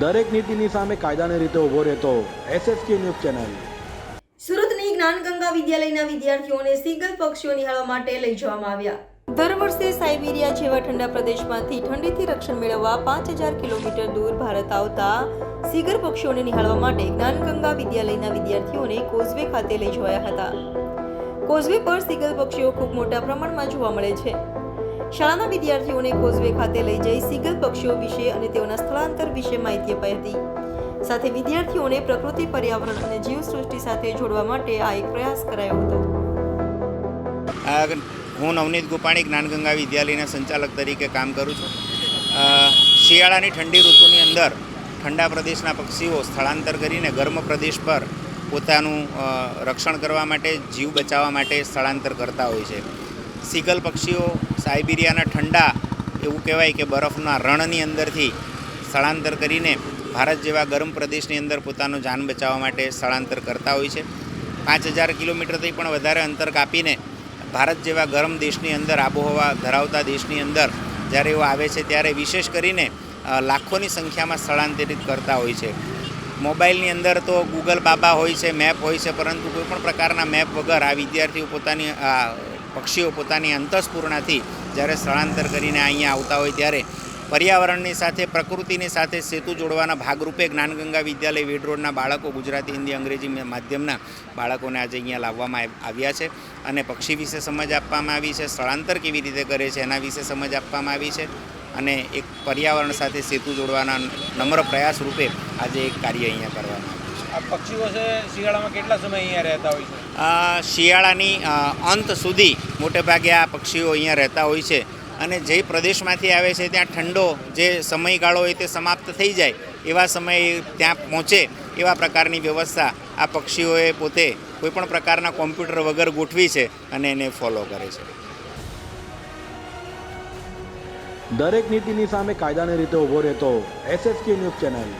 દરેક નીતિની સામે કાયદાની રીતે ઊભો રહેતો એસએસકે ન્યૂઝ ચેનલ. સુરતની જ્ઞાનગંગા વિદ્યાલયના વિદ્યાર્થીઓને સીગલ પક્ષીઓ નિહાળવા માટે લઈ જવામાં આવ્યા. દર વર્ષે સાઇબિરિયા જેવા ઠંડા પ્રદેશમાંથી ઠંડીથી રક્ષણ મેળવવા પાંચ હજાર કિલોમીટર દૂર ભારત આવતા સીગર પક્ષીઓને નિહાળવા માટે જ્ઞાનગંગા વિદ્યાલયના વિદ્યાર્થીઓને કોઝવે ખાતે લઈ જવાયા હતા. કોઝવે પર સીગલ પક્ષીઓ ખૂબ મોટા પ્રમાણમાં જોવા મળે છે. શાળાના વિદ્યાર્થીઓને કોઝવે ખાતે લઈ જઈ સીગલ પક્ષીઓ વિશે અને તેઓના સ્થળાંતર વિશે માહિતી અપાઈ હતી. સાથે વિદ્યાર્થીઓને પ્રકૃતિ, પર્યાવરણ અને જીવસૃષ્ટિ સાથે જોડવા માટે આ એક પ્રયાસ કરાયો હતો. હું નવનીત ગુપાણી, જ્ઞાનગંગા વિદ્યાલયના સંચાલક તરીકે કામ કરું છું. શિયાળાની ઠંડી ઋતુની અંદર ઠંડા પ્રદેશના પક્ષીઓ સ્થળાંતર કરીને ગરમ પ્રદેશ પર પોતાનું રક્ષણ કરવા માટે, જીવ બચાવવા માટે સ્થળાંતર કરતા હોય છે. સીગલ પક્ષીઓ સાઇબિરિયાના ઠંડા, એવું કહેવાય કે બરફના રણની અંદરથી સ્થળાંતર કરીને ભારત જેવા ગરમ પ્રદેશની અંદર પોતાનો જાન બચાવવા માટે સ્થળાંતર કરતા હોય છે. પાંચ હજાર કિલોમીટરથી પણ વધારે અંતર કાપીને ભારત જેવા ગરમ દેશની અંદર આબોહવા ધરાવતા દેશની અંદર જ્યારે એઓ આવે છે ત્યારે વિશેષ કરીને લાખોની સંખ્યામાં સ્થળાંતરિત કરતા હોય છે. મોબાઈલની અંદર તો ગૂગલ બાબા હોય છે, મેપ હોય છે, પરંતુ કોઈપણ પ્રકારના મેપ વગર આ વિદ્યાર્થીઓ પોતાની પક્ષીઓ પોતાની અંતસ્પૂર્ણાથી જ્યારે સ્થળાંતર કરીને અહીંયા આવતા હોય ત્યારે પર્યાવરણની સાથે, પ્રકૃતિની સાથે સેતુ જોડવાના ભાગરૂપે જ્ઞાનગંગા વિદ્યાલય વેડ રોડના બાળકો, ગુજરાતી, હિન્દી, અંગ્રેજી માધ્યમના બાળકોને આજે અહીંયા લાવવામાં આવ્યા છે અને પક્ષી વિશે સમજ આપવામાં આવી છે, સ્થળાંતર કેવી રીતે કરે છે એના વિશે સમજ આપવામાં આવી છે અને એક પર્યાવરણ સાથે સેતુ જોડવાના નમ્ર પ્રયાસ રૂપે આજે એક કાર્ય અહીંયા કરવામાં આવ્યું આ પક્ષીઓ છે શિયાળામાં કેટલા સમય અહીંયા રહેતા હોય છે? શિયાળાની અંત સુધી મોટેભાગે આ પક્ષીઓ અહીંયા રહેતા હોય છે. અને જે પ્રદેશમાંથી આવે છે ત્યાં ઠંડો જે સમયગાળો હોય તે સમાપ્ત થઈ જાય એવા સમયે ત્યાં પહોંચે એવા પ્રકારની વ્યવસ્થા આ પક્ષીઓએ પોતે કોઈપણ પ્રકારના કોમ્પ્યુટર વગર ગોઠવી છે અને એને ફોલો કરે છે. દરેક નીતિની સામે કાયદાની રીતે ઊભો રહેતો એસએસકે ન્યૂઝ ચેનલ.